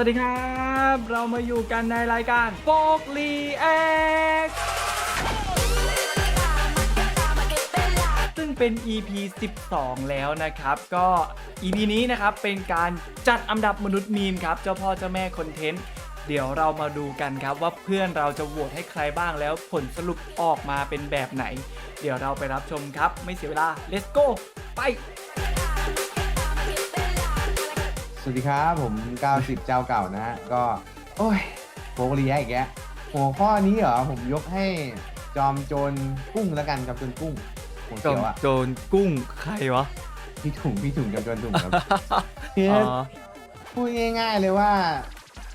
วัสดีครับ เรามาอยู่กันในรายการโฟกลีแอคซึ่งเป็น EP 12 แล้วนะครับ ก็ EP นี้นะครับเป็นการจัดอันดับมนุษย์มีมครับ เจ้าพ่อเจ้าแม่คอนเทนต์ เดี๋ยวเรามาดูกันครับว่าเพื่อนเราจะโหวตให้ใครบ้างแล้วผลสรุปออกมาเป็นแบบไหน เดี๋ยวเราไปรับชมครับ ไม่เสียเวลา let's go ไป วัสดีครับ ผม 90 เจ้าเก่านะฮะ ก็ โอ้ยโฟกเรียอีกแล้วหัวข้อนี้เหรอ ผมยกให้จอมโจรกุ้งแล้วกันจอมโจรกุ้งหัวโจเขีรยวอะโจรกุ้งใครวะพี่ถุงพี่ถุงจอมโจรถุงครับ คืออ๋ออพูดง่าย ๆ เลยว่า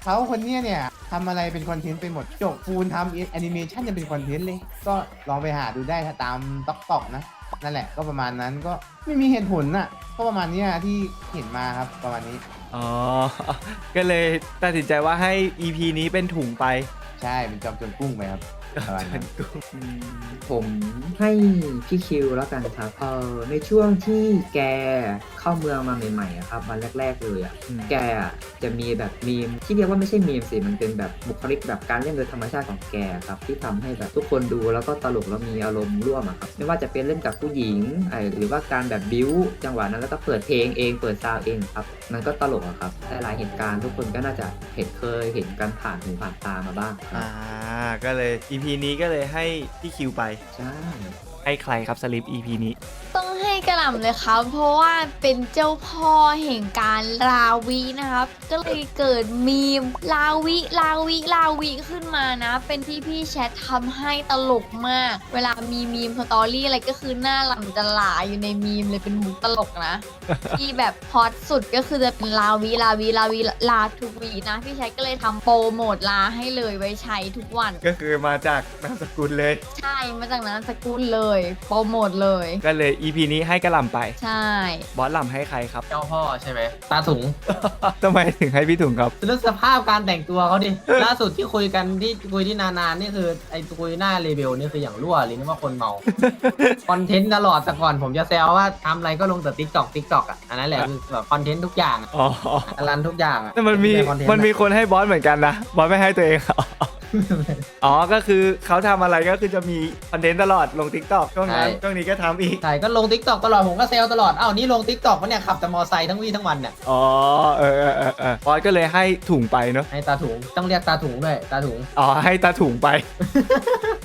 เขาคนเนี้ยเนี่ยทำอะไรเป็นคอนเทนต์ไปหมดจบฟูลทำแอนิเมชันจะเป็นคอนเทนต์เลย ก็ลองไปหาดูได้ตามต็อกตอกนะ นั่นแหละก็ประมาณนั้นก็ไม่มีเหตุผลน่ะ ก็ประมาณเนี้ยที่เห็นมาครับประมาณนี้ อ๋อ ก็เลยตัดสินใจว่าให้ EP นี้เป็นถุงไป ใช่เป็นจอมโจรกุ้งไหมครับ ประมาณนั้นอืมผมให้พี่คิวแล้วกันครับ เออในช่วงที่แกเข้าเมืองมาใหม่ๆอะครับวันแรก ๆ เลยอะอืมแกอะจะมีแบบมีมที่เรียกว่าไม่ใช่มีมสิ มันเป็นแบบบุคลิกแบบการเล่นโดยธรรมชาติของแกครับ ที่ทำให้แบบทุกคนดูแล้วก็ตลกแล้วมีอารมณ์ร่วมอะครับ ไม่ว่าจะเป็นเล่นกับผู้หญิงไอหรือว่าการแบบบิ้วจังหวะนั้นแล้วก็เปิดเพลงเอง เปิดซาวด์เองครับ มันก็ตลกอะครับ หลายๆเหตุการณ์ทุกคนก็น่าจะเห็นเคยเห็นกันผ่านหูผ่านตามาบ้างครัอ่าบก็เลย EP นี้ก็เลยให้พี่คิวไป ใช่ให้ใครครับสลิป EP นี้ต้องให้ กระหล่ำเลยครับ เพราะว่าเป็นเจ้าพ่อแห่งการลาวินะครับ ก็เลยเกิดมีมลาวิลาวิลาวิขึ้นมานะ เป็นที่พี่แชททำให้ตลกมาก เวลามีมีมสตอรี่อะไรก็คือหน้าหลังจะหลาอยู่ในมีมเลยเป็นมุกตลกนะ ที่แบบฮอตสุดก็คือจะเป็นลาวิลาวิลาวิลาทุกวีนะพี่แชทก็เลยทำโปรโมทลาให้เลยไว้ใช้ทุกวัน ก็คือมาจากนามสกุลเลย ใช่มาจากนั้นสกุลเลย โปรโมทเลย ก็เลย EP นี้ให้กระหล่ำไป ใช่บอสหล่ำให้ใครครับ เจ้าพ่อใช่ไหมตาถุงทำไมถึงให้พี่ถุงครับ เรื่องสภาพการแต่งตัวเขาดิ ล่าสุดที่คุยกันที่คุยที่นานๆนี่คือไอ้คุยหน้าเรเบลนี่คืออย่างรั่วเลยนึกว่าคนเมา คอนเทนต์ตลอดแต่ก่อนผมจะแซวว่าทำอะไรก็ลงแต่ติ๊กตอกติ๊กตอกอะ อันนั้นแหละคือแบบคอนเทนต์ทุกอย่างอะอ๋อรันทุกอย่างอะแต่มันมีเป็คอเทต์มันมีคนให้บอสเหมือนกันนะ บอสไม่ให้ตัวเองเหรอ อ๋อ ก็คือเขาทำอะไรก็คือจะมีคอนเทนต์ตลอดลง TikTok ช่วงนั้นช่วงนี้ก็ทำอีก ใช่ก็ลงติ๊กตอกตลอดผมก็แซวตลอดอ้าวนี่ลงติ๊กตอกปะเนี่ยขับแต่มอไซค์ทั้งวี่ทั้งวันเนี่ยอ๋อ เออเออเออเออบอสก็เลยให้ถุงไปเนาะ ให้ตาถุงต้องเรียกตาถุงด้วยตาถุงอ๋อ ให้ตาถุงไป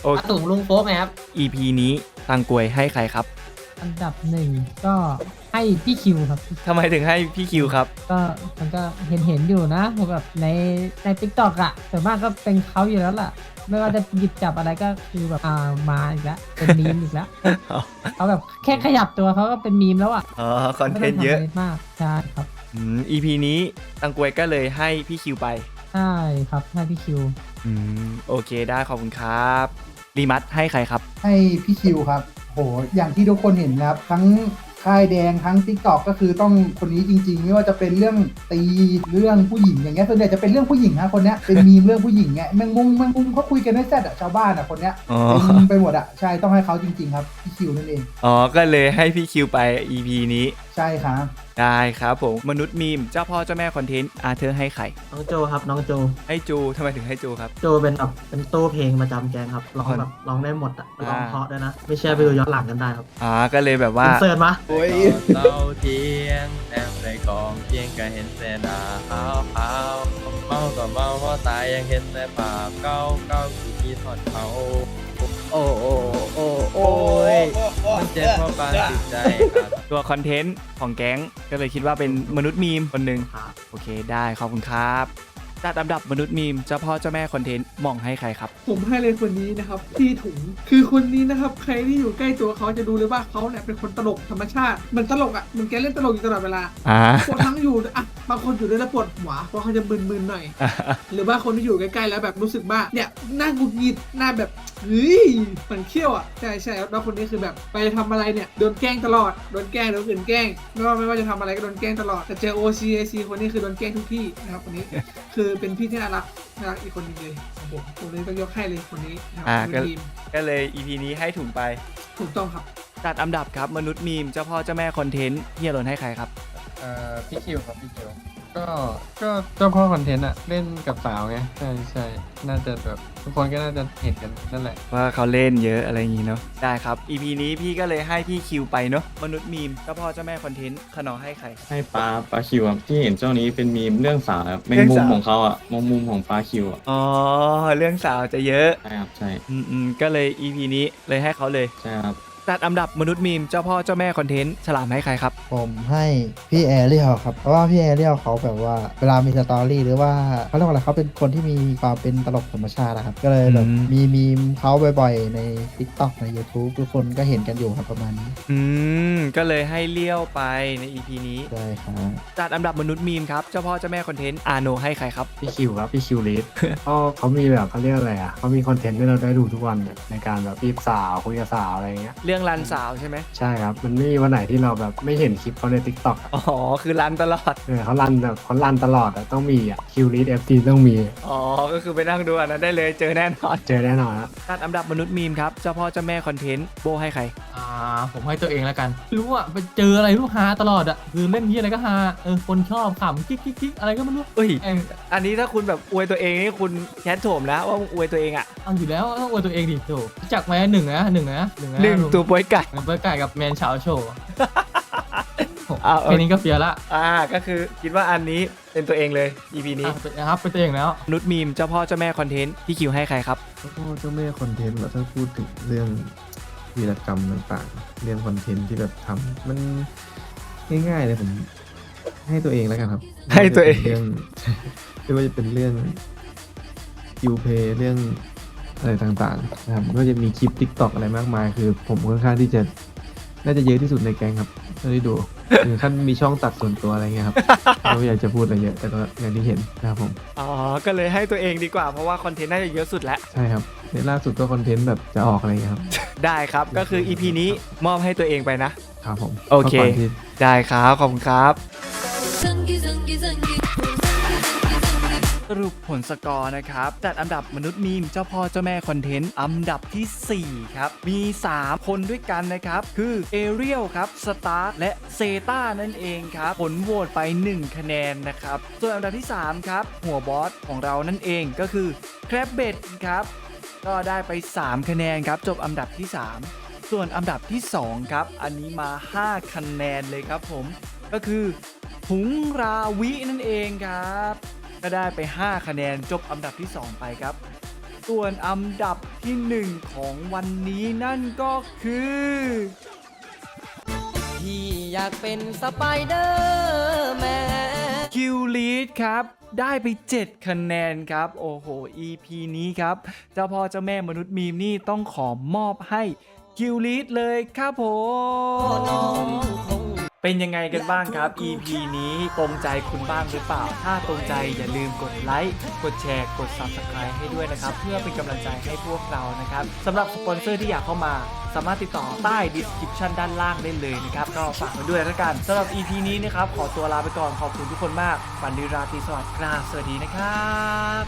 โอเค ตาถุงลุงโฟกไงครับ EP นี้ตังกวยให้ใครครับ อันดับหนึ่งก็ให้พี่คิวครับ ทำไมถึงให้พี่คิวครับ ก็มันก็เห็นเห็นอยู่นะแบบในในทิกตอกอะส่วนมากก็เป็นเขาอยู่แล้วล่ะ ไม่ว่าจะหยิบจับอะไรก็คือแบบอ่ามาอีกแล้วเป็นมีมอีกแล้วเขาแบบแค่ขยับตัวเขาก็เป็นมีมแล้วอะอ๋อ คอนเทนต์เยอะไม่ต้งทำไรมากใช่ครับอืม EP นี้ตังกวยก็เลยให้พี่คิวไป ใช่ครับให้พี่คิว อืม โอเคได้ขอบคุณครับ รีมัดให้ใครครับ ให้พี่คิวครับโหอย่างที่ทุกคนเห็นนะครับ ทั้งค่ายแดงทั้ง t ิ k t o k ก็คือต้องคนนี้จริง ๆ ไม่ว่าจะเป็นเรื่องตีเรื่องผู้หญิงอย่างเงี้ยส่วนใหญ่จะเป็นเรื่องผู้หญิงนะคนเนี้ยเป็นมีมเรื่องผู้หญิงเงี้ยแมงมุมแมงมุมเขาคุยกันได้แซ่ดอะชาวบ้านอะคนเนี้ยอ๋อ เป็นไปหมดอะใช่ต้องให้เขาจริง ๆ ครับพี่คิวนั่นเอง อ๋อ ก็เลยให้พี่คิวไป EP นี้ ใช่ครับ ได้ครับผมมนุษย์มีมเจ้าพ่อเจ้าแม่คอนเทนต์อาเธอร์ให้ใครน้องโจครับน้องโจ ให้จูทำไมถึงให้จูครับ โจเป็นแบบเป็นตู้เพลงประจำแกงครับร้องแบบร้องได้หมดอะร้องเพราะด้วยนะ ไม่เชื่อไปดูย้อนหลังกันได้ครับอ่าก็เลยแบบว่าอินเสิร์ตมาโอ้ยเต้าเทียงแนมใส่กองเพียงก็เห็นแต่หน้าขาวขาวเมาก็เมาเพราะตายยังเห็นแต่ภาพเก่าเก่าที่ที่ทอดเขาโอ้โอ้โอ้โอ้ยมันเจ็บเพราะปานติดใจครับ ตัวคอนเทนต์ของแก๊งก็เลยคิดว่าเป็นมนุษย์มีมคนหนึ่งครับโอเคได้ขอบคุณครับจัดอันดับมนุษย์มีมเจ้าพ่อเจ้าแม่คอนเทนต์มองให้ใครครับ ผมให้เลยคนนี้นะครับพี่ถุงคือคนนี้นะครับ ใครที่อยู่ใกล้ตัวเขาจะดูเลยว่าเขาเนี่ยเป็นคนตลกธรรมชาติ มันตลกอะมันแกเล่นตลกอยู่ตลอดเวลาอ่าปวดทั้งอยู่อะ บางคนอยู่ด้วยแล้วปวดหัวเพราะเขาจะมึนๆหน่อย หรือว่าคนที่อยู่ใกล้ๆแล้วแบบรู้สึกว่าเนี่ยหน้าหงุดหงิดหน้าแบบเฮ้ยมันเขี้ยวอะใช่ใช่แล้วคนนี้คือแบบไปทำอะไรเนี่ยโดนแกล้งตลอดโดนแกล้งโดนอื่นแกล้งไม่ว่าไม่ว่าจะทำอะไรก็โดนแกล้งตลอดแต่เจอ OCAC คนนี้คือโดนแกล้งทุกที่นะครับคนนี้คือเป็นพี่ที่น่ารักน่ารักอีกคนหนึงเลยของผมผมเลยต้องยกให้เลยคนนี้นะครัอ่าเป็นก็ทีมก็เลย EP นี้ให้ถุงไปถูกต้องครับจัดอันดับครับมนุษย์มีมเจ้าพ่อเจ้าแม่คอนเทนต์เฮียหลนให้ใครครับ เอ่อพี่คิวครับพี่คิวกก็ก็เจ้าพ่อคอนเทนต์อะเล่นกับสาวไงใช่ใช่น่าจะแบบทุกคนก็น่าจะเห็นกันนั่นแหละ ว่าเขาเล่นเยอะอะไรอย่างนี้เนาะได้ครับ EP นี้พี่ก็เลยให้พี่คิวไปเนาะมนุษย์มีมเจ้าพ่อเจ้าแม่คอนเทนต์ขนอให้ใคร ให้ปลาปลาคิวครับที่เห็นเจ้านี้เป็นมีมเรื่องสาวครับในเรื่องมุมสาว ของเขาอะมองมุมของปลาคิวอะอ๋อเรื่องสาวจะเยอะ ใช่ครับใช่อืมอืมก็เลย EP นี้เลยให้เขาเลย ใช่ครับ จัดอันดับมนุษย์มีมเจ้าพ่อเจ้าแม่คอนเทนต์ฉลามให้ใครครับ ผมให้พี่แอเรียลครับ เพราะว่าพี่แอเรียลเขาแบบว่าเวลามีสตอรี่หรือว่าเขาเรียกว่าอะไรเขาเป็นคนที่มีความเป็นตลกธรรมชาตินะครับ ก็เลยแบบอืม มีมีมเขาบ่อยๆ ใน TikTok ใน YouTube ทุกคนก็เห็นกันอยู่ครับประมาณนี้อืมก็เลยให้เลี้ยวไปใน EP นี้ใช่ครับจัดอันดับมนุษย์มีมครับเจ้าพ่อเจ้าแม่คอนเทนต์อาโนให้ใครครับ พี่คิวครับพี่คิวลิสก็เขามีแบบเขาเรียกอะไรอะเขามีคอนเทนต์ให้เราได้ดูทุกวันอะในการแบบปีบสาวคุยกับสาวอะไรเงี้ย เรื่องรันสาวใช่ไหมใช่ครับ มันไม่มีวันไหนที่เราแบบไม่เห็นคลิปเขาในทิกตอกอ๋อ คือรันตลอด เออเขารันแบบเขารันตลอดอะต้องมีอะคิวลิสเอฟซีต้องมี อ๋อ ก็คือไปนั่งดูอันนั้นได้เลยเจอแน่นอนเจอแน่นอนครับจัดอันดับมนุษย์มีมครับ เจ้าพ่อเจ้าแม่คอนเทนต์โบให้ใคร อ่าผมให้ตัวเองแล้วกันรู้อะไปเจออะไรรู้ฮาตลอดอะคือเล่นที่อะไรก็ฮาเออคนชอบขำกิ๊กกิ๊กกิ๊กอะไรก็ไม่รู้เอ้ย เอออันนี้ถ้าคุณแบบอวยตัวเองนี่คุณแคทโถมนะว่ามึงอวยตัวเองอะเอาอยู่แล้วต้องอวยตัวเองดิโถรู้จักไหมหนึ่งนะหนึ่งนะหนึ่งนะหนึ่งตัวป่วยไก่มันเปิดไก่กับแมนชาวโชว์อ้าวแค่นี้ก็เฟียละอ่าก็คือคิดว่าอันนี้เป็นตัวเองเลย EP นี้อะเป็นนะครับเป็นตัวเองแล้วมนุษย์มีมเจ้าพ่อเจ้าแม่คอนเทนต์พี่คิวให้ใครครับเจ้าพ่อเจ้าแม่คอนเทนต์ถ้าพูดถึงเรื่องวีรกรรมต่างๆ เรื่องคอนเทนต์ที่แบบทำมันง่ายๆเลยผมให้ตัวเองแล้วกันครับให้ตัวเองเรื่อง ไม่ว่าจะเป็นเรื่องยูเพเรื่อง อะไรต่างๆนะครับก็จะมีคลิป t ิ k t o k อะไรมากมาย คือผมค่อนข้างที่จะน่าจะเยอะที่สุดในแก๊งครับเท่าที่ดูถึงขั้นมีช่องตัดส่วนตัวอะไรเงี้ยครับไม่อยากจะพูดอะไรเยอะแต่ก็อย่างที่เห็นนะครับผมอ๋อก็เลยให้ตัวเองดีกว่าเพราะว่าคอนเทนต์น่าจะเยอะสุดแล้วใช่ครับในล่าสุดก็คอนเทนต์แบบจะออกอะไรเงี้ยครับ ได้ครับก็คือ EP นี้มอบให้ตัวเองไปนะครับผมโอเคก็ก่นที่ได้ครับขอบคุณครับ สรุปผลสกอร์นะครับ จัดอันดับมนุษย์มีมเจ้าพ่อเจ้าแม่คอนเทนต์อันดับทีสี่ 4 ครับ มี 3 คนด้วยกันนะครับ คือเอเรียลครับสตาร์และเซตานั่นเองครับ ผลโหวตไป 1 คะแนนนะครับ ส่วนอันดับที่ 3 ครับ หัวบอสของเรานั่นเองก็คือแครบเบดครับ ก็ได้ไป 3 คะแนนครับ จบอันดับที่ 3 ส่วนอันดับที่ 2 ครับ อันนี้มา 5 คะแนนเลยครับผมก็คือหุงราวินั่นเองครับ ก็ได้ไป 5 คะแนนจบอันดับที่ 2 ไปครับ ส่วนอันดับที่ 1 ของวันนี้นั่นก็คือ พี่อยากเป็นสไปเดอร์แมนคิวลีดครับได้ไป 7 คะแนนครับ โอ้โห EP นี้ครับ เจ้าพ่อเจ้าแม่มนุษย์มีมนี่ต้องขอมอบให้คิวลีดเลยครับผม เป็นยังไงกันบ้างครับ EP นี้ตรงใจคุณบ้างหรือเปล่า ถ้าตรงใจอย่าลืมกดไลค์ กดแชร์ กด Subscribe ให้ด้วยนะครับ เพื่อเป็นกำลังใจให้พวกเรานะครับสำหรับสปอนเซอร์ที่อยากเข้ามา สามารถติดต่อใต้ description ด้านล่างได้เลยนะครับ ก็ฝากไว้ด้วยแล้วกันสำหรับ EP นี้นะครับ ขอตัวลาไปก่อน ขอบคุณทุกคนมาก ฝันดีราตรีสวัสดิ์ครับสวัสดีนะครับ